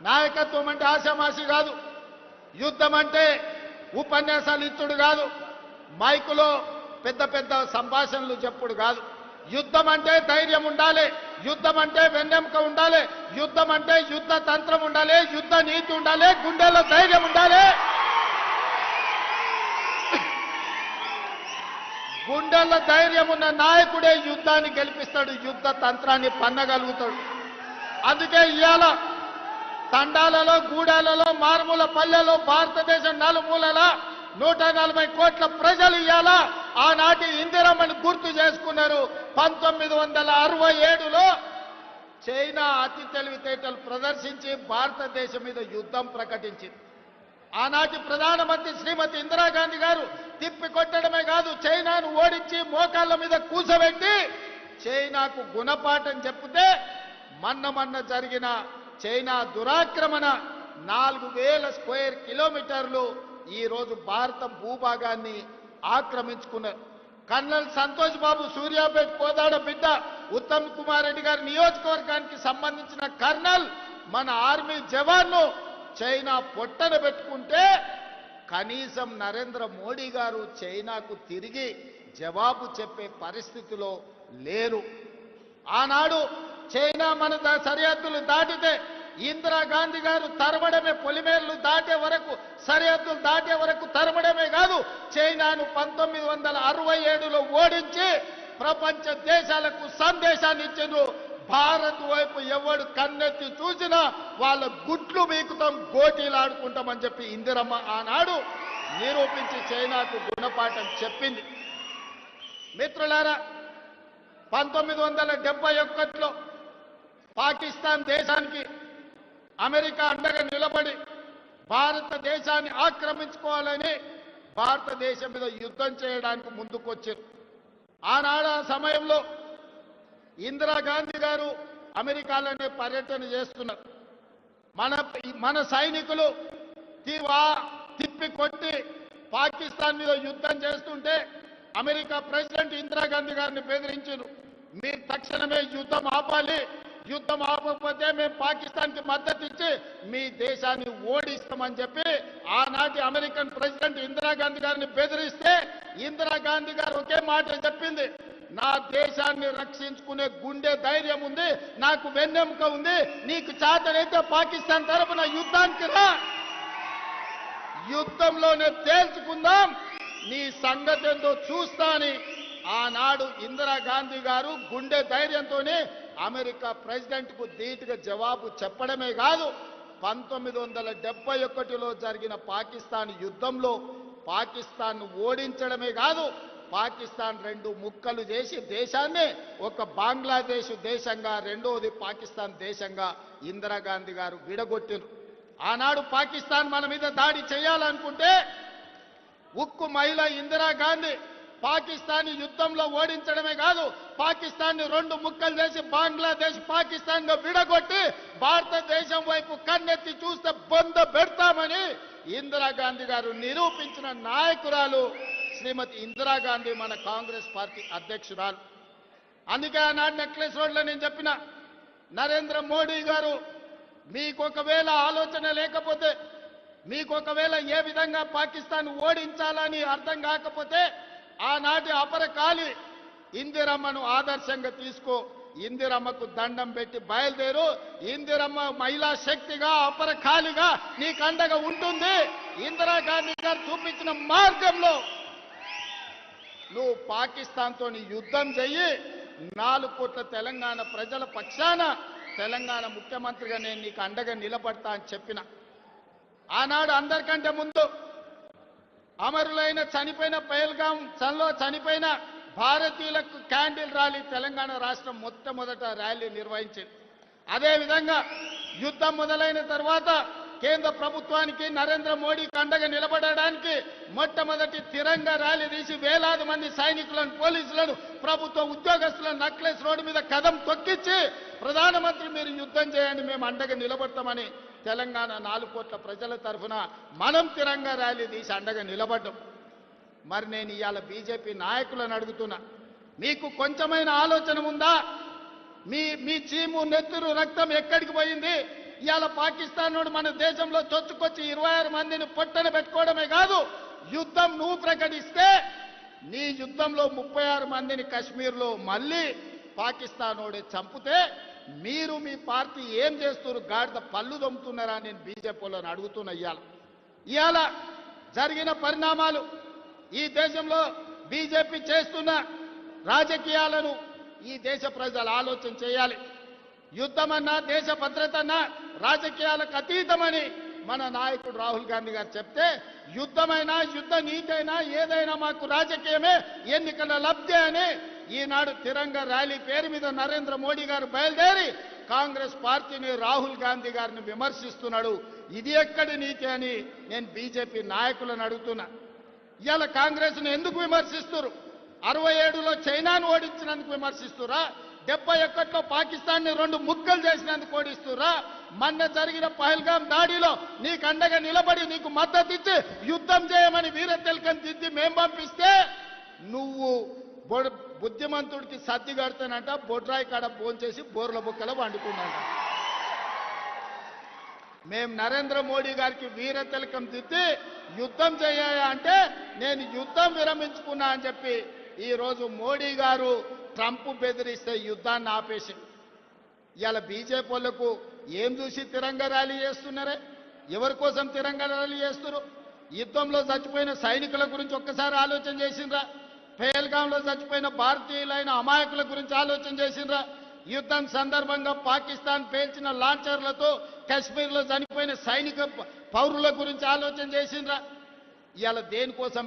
నాయకత్వం అంటే ఆశామాషి కాదు. యుద్ధం అంటే ఉపన్యాసాలు ఇచ్చుడు కాదు. మైకులో పెద్ద పెద్ద సంభాషణలు చెప్పుడు కాదు. యుద్ధం అంటే ధైర్యం ఉండాలి. యుద్ధం అంటే వెన్నెముక ఉండాలి. యుద్ధం అంటే యుద్ధ తంత్రం ఉండాలి. యుద్ధ నీతి ఉండాలి. గుండెల్లో ధైర్యం ఉండాలి. గుండెల్లో ధైర్యం ఉన్న నాయకుడే యుద్ధాన్ని గెలిపిస్తాడు. యుద్ధ తంత్రాన్ని పన్నగలుగుతాడు. అందుకే ఇవాళ తండాలలో గూడాలలో మారుమూల పల్లెలో భారతదేశం నలుమూలల నూట నలభై కోట్ల ప్రజలు ఇవాళ ఆనాటి ఇందిరమ్మని గుర్తు చేసుకున్నారు. పంతొమ్మిది వందల అరవై ఏడులో చైనా అతి తెలివితేటలు ప్రదర్శించి భారతదేశం మీద యుద్ధం ప్రకటించింది. ఆనాటి ప్రధానమంత్రి శ్రీమతి ఇందిరాగాంధీ గారు తిప్పి కొట్టడమే కాదు చైనాను ఓడించి మోకాళ్ళ మీద కూసబెట్టి చైనాకు గుణపాఠం చెప్తే మన్న మన్న జరిగిన చైనా దురాక్రమణ నాలుగు వేల స్క్వేర్ కిలోమీటర్లు ఈరోజు భారత భూభాగాన్ని ఆక్రమించుకున్నారు. కర్నల్ సంతోష్ బాబు సూర్యాపేట కోదాడ బిడ్డ ఉత్తమ్ కుమార్ రెడ్డి గారి నియోజకవర్గానికి సంబంధించిన కర్నల్ మన ఆర్మీ జవాన్ను చైనా పొట్టన పెట్టుకుంటే కనీసం నరేంద్ర మోడీ గారు చైనాకు తిరిగి జవాబు చెప్పే పరిస్థితిలో లేరు. ఆనాడు చైనా మన సరిహద్దులు దాటితే ఇందిరాగాంధీ గారు తరమడమే పొలిమేర్లు దాటే వరకు సరిహద్దులు దాటే వరకు తరమడమే కాదు చైనాను పంతొమ్మిది వందల అరవై ఏడులో ఓడించి ప్రపంచ దేశాలకు సందేశాన్ని ఇచ్చిండ్రు. భారత్ వైపు ఎవడు కన్నెత్తి చూసినా వాళ్ళ గుట్లు మీకుతాం గోటీలు ఆడుకుంటామని చెప్పి ఇందిరమ్మ ఆనాడు నిరూపించి చైనాకు గుణపాఠం చెప్పింది. మిత్రులారా పంతొమ్మిది వందల డెబ్బై ఒకటిలో పాకిస్తాన్ దేశానికి అమెరికా అండగా నిలబడి భారతదేశాన్ని ఆక్రమించుకోవాలని భారతదేశం మీద యుద్ధం చేయడానికి ముందుకొచ్చారు. ఆనాడు ఆ సమయంలో ఇందిరాగాంధీ గారు అమెరికాలోనే పర్యటన చేస్తున్నారు. మన మన సైనికులు తీవా తిప్పి కొట్టి పాకిస్తాన్ మీద యుద్ధం చేస్తుంటే అమెరికా ప్రెసిడెంట్ ఇందిరాగాంధీ గారిని బెదిరించారు. మీరు తక్షణమే యుద్ధం ఆపాలి యుద్ధం ఆపకపోతే మేము పాకిస్తాన్కి మద్దతు ఇచ్చి మీ దేశాన్ని ఓడిస్తామని చెప్పి ఆనాటి అమెరికన్ ప్రెసిడెంట్ ఇందిరాగాంధీ గారిని బెదిరిస్తే ఇందిరాగాంధీ గారు ఒకే మాట చెప్పింది నా దేశాన్ని రక్షించుకునే గుండె ధైర్యం ఉంది నాకు వెన్నెముక ఉంది నీకు చాతనైతే పాకిస్తాన్ తరపున యుద్ధానికి రా. యుద్ధంలోనే తేల్చుకుందాం నీ సంగతి ఏందో చూస్తా అని ఆనాడు ఇందిరాగాంధీ గారు గుండె ధైర్యంతోనే అమెరికా ప్రెసిడెంట్కు ధీటుగా జవాబు చెప్పడమే కాదు పంతొమ్మిది వందల డెబ్బై ఒకటిలో జరిగిన పాకిస్తాన్ యుద్ధంలో పాకిస్తాన్ ఓడించడమే కాదు పాకిస్తాన్ రెండు ముక్కలు చేసి దేశాన్ని ఒక బంగ్లాదేశ్ దేశంగా రెండవది పాకిస్తాన్ దేశంగా ఇందిరాగాంధీ గారు విడగొట్టారు. ఆనాడు పాకిస్తాన్ మన మీద దాడి చేయాలనుకుంటే ఉక్కు మహిళ ఇందిరాగాంధీ పాకిస్తాన్ యుద్ధంలో ఓడించడమే కాదు పాకిస్తాన్ని రెండు ముక్కలు చేసి బంగ్లాదేశ్ పాకిస్తాన్గా విడగొట్టి భారతదేశం వైపు కన్నెత్తి చూస్తే బొంద పెడతామని ఇందిరాగాంధీ గారు నిరూపించిన నాయకురాలు శ్రీమతి ఇందిరాగాంధీ మన కాంగ్రెస్ పార్టీ అధ్యక్షురాలు. అందుకే ఆనాడు నెక్లెస్ రోడ్లో నేను చెప్పిన నరేంద్ర మోడీ గారు మీకు ఒకవేళ ఆలోచన లేకపోతే మీకు ఒకవేళ ఏ విధంగా పాకిస్తాన్ ఓడించాలని అర్థం కాకపోతే ఆనాటి అపరకాలి ఇందిరమ్మను ఆదర్శంగా తీసుకో. ఇందిరమ్మకు దండం పెట్టి బయలుదేరు. ఇందిరమ్మ మహిళా శక్తిగా అపరకాలిగా నీకు అండగా ఉంటుంది. ఇందిరాగాంధీ గారు చూపించిన మార్గంలో నువ్వు పాకిస్తాన్తో యుద్ధం చెయ్యి. నాలుగు కోట్ల తెలంగాణ ప్రజల పక్షాన తెలంగాణ ముఖ్యమంత్రిగా నేను నీకు అండగా నిలబడతా అని చెప్పిన. ఆనాడు అందరికంటే ముందు అమరులైన చనిపోయిన పైల్గాం చల్లో చనిపోయిన భారతీయులకు క్యాండిల్ ర్యాలీ తెలంగాణ రాష్ట్రం మొట్టమొదట ర్యాలీ నిర్వహించింది. అదేవిధంగా యుద్ధం మొదలైన తర్వాత కేంద్ర ప్రభుత్వానికి నరేంద్ర మోడీకి అండగా నిలబడడానికి మొట్టమొదటి తిరంగా ర్యాలీ తీసి వేలాది మంది సైనికులను పోలీసులను ప్రభుత్వ ఉద్యోగస్తులను నక్లెస్ రోడ్డు మీద కదం తొక్కించి ప్రధానమంత్రి మీరు యుద్ధం చేయండి మేము అండగా నిలబడతామని తెలంగాణ నాలుగు కోట్ల ప్రజల తరఫున మనం తిరంగా ర్యాలీ తీసి అండగా నిలబడ్డం. మరి నేను ఇవాళ బీజేపీ నాయకులను అడుగుతున్నా మీకు కొంచెమైన ఆలోచన ఉందా? మీ మీ చీము నెత్తురు రక్తం ఎక్కడికి పోయింది? ఇవాళ పాకిస్తాన్ నుండి మన దేశంలో చొచ్చుకొచ్చి ఇరవై ఆరు మందిని పొట్టన పెట్టుకోవడమే కాదు యుద్ధం నువ్వు ప్రకటిస్తే నీ యుద్ధంలో ముప్పై ఆరు మందిని కశ్మీర్లో మళ్ళీ పాకిస్తాన్ వాడే చంపితే మీరు మీ పార్టీ ఏం చేస్తున్నారు? గాడిద పళ్ళు దొమ్ముతున్నారా నేను బీజేపీలో అడుగుతున్నా ఇవాళ. ఇవాళ జరిగిన పరిణామాలు ఈ దేశంలో బీజేపీ చేస్తున్న రాజకీయాలను ఈ దేశ ప్రజలు ఆలోచన చేయాలి. యుద్ధమన్నా దేశ భద్రతన్నా రాజకీయాలకు అతీతమని మన నాయకుడు రాహుల్ గాంధీ గారు చెప్తే యుద్ధమైనా యుద్ధ నీతైనా ఏదైనా మాకు రాజకీయమే ఎన్నికల లబ్ధి అని ఈనాడు తిరంగ ర్యాలీ పేరు మీద నరేంద్ర మోడీ గారు బయలుదేరి కాంగ్రెస్ పార్టీని రాహుల్ గాంధీ గారిని విమర్శిస్తున్నాడు. ఇది ఎక్కడి నీతి అని నేను బీజేపీ నాయకులను అడుగుతున్నా. ఇవాళ కాంగ్రెస్ను ఎందుకు విమర్శిస్తున్నారు అరవై ఏడులో చైనాను ఓడించినందుకు విమర్శిస్తురా డెబ్బై ఒకటిలో పాకిస్తాన్ని రెండు ముక్కలు చేసినందుకు ఓడిస్తురా మొన్న జరిగిన పహల్గాం దాడిలో నీకు అండగా నిలబడి నీకు మద్దతు ఇచ్చి యుద్ధం చేయమని వీర తెలకని దిద్ది మేం పంపిస్తే నువ్వు బుద్ధిమంతుడికి సర్ది కడతానంట బొడ్రాయి కాడ భోంచేసి బోర్ల బుక్కలు వండుకున్నాంట మేం నరేంద్ర మోడీ గారికి వీర తిలకం దిద్ది యుద్ధం చేయాలంటే నేను యుద్ధం విరమించుకున్నా అని చెప్పి ఈరోజు మోడీ గారు ట్రంప్ బెదిరిస్తే యుద్ధాన్ని ఆపేసి ఇవాళ బీజేపీ వాళ్ళకు ఏం చూసి తిరంగ ర్యాలీ చేస్తున్నారే? ఎవరి కోసం తిరంగ ర్యాలీ చేస్తున్నారు యుద్ధంలో చచ్చిపోయిన సైనికుల గురించి ఒక్కసారి ఆలోచన చేసిండ్రా? పేల్గాంలో చచ్చిపోయిన భారతీయులైన అమాయకుల గురించి ఆలోచన చేసిండ్రా? యుద్ధం సందర్భంగా పాకిస్తాన్ పేల్చిన లాంచర్లతో కశ్మీర్లో చనిపోయిన సైనిక పౌరుల గురించి ఆలోచన చేసిండ్రా? ఇవాళ దేనికోసం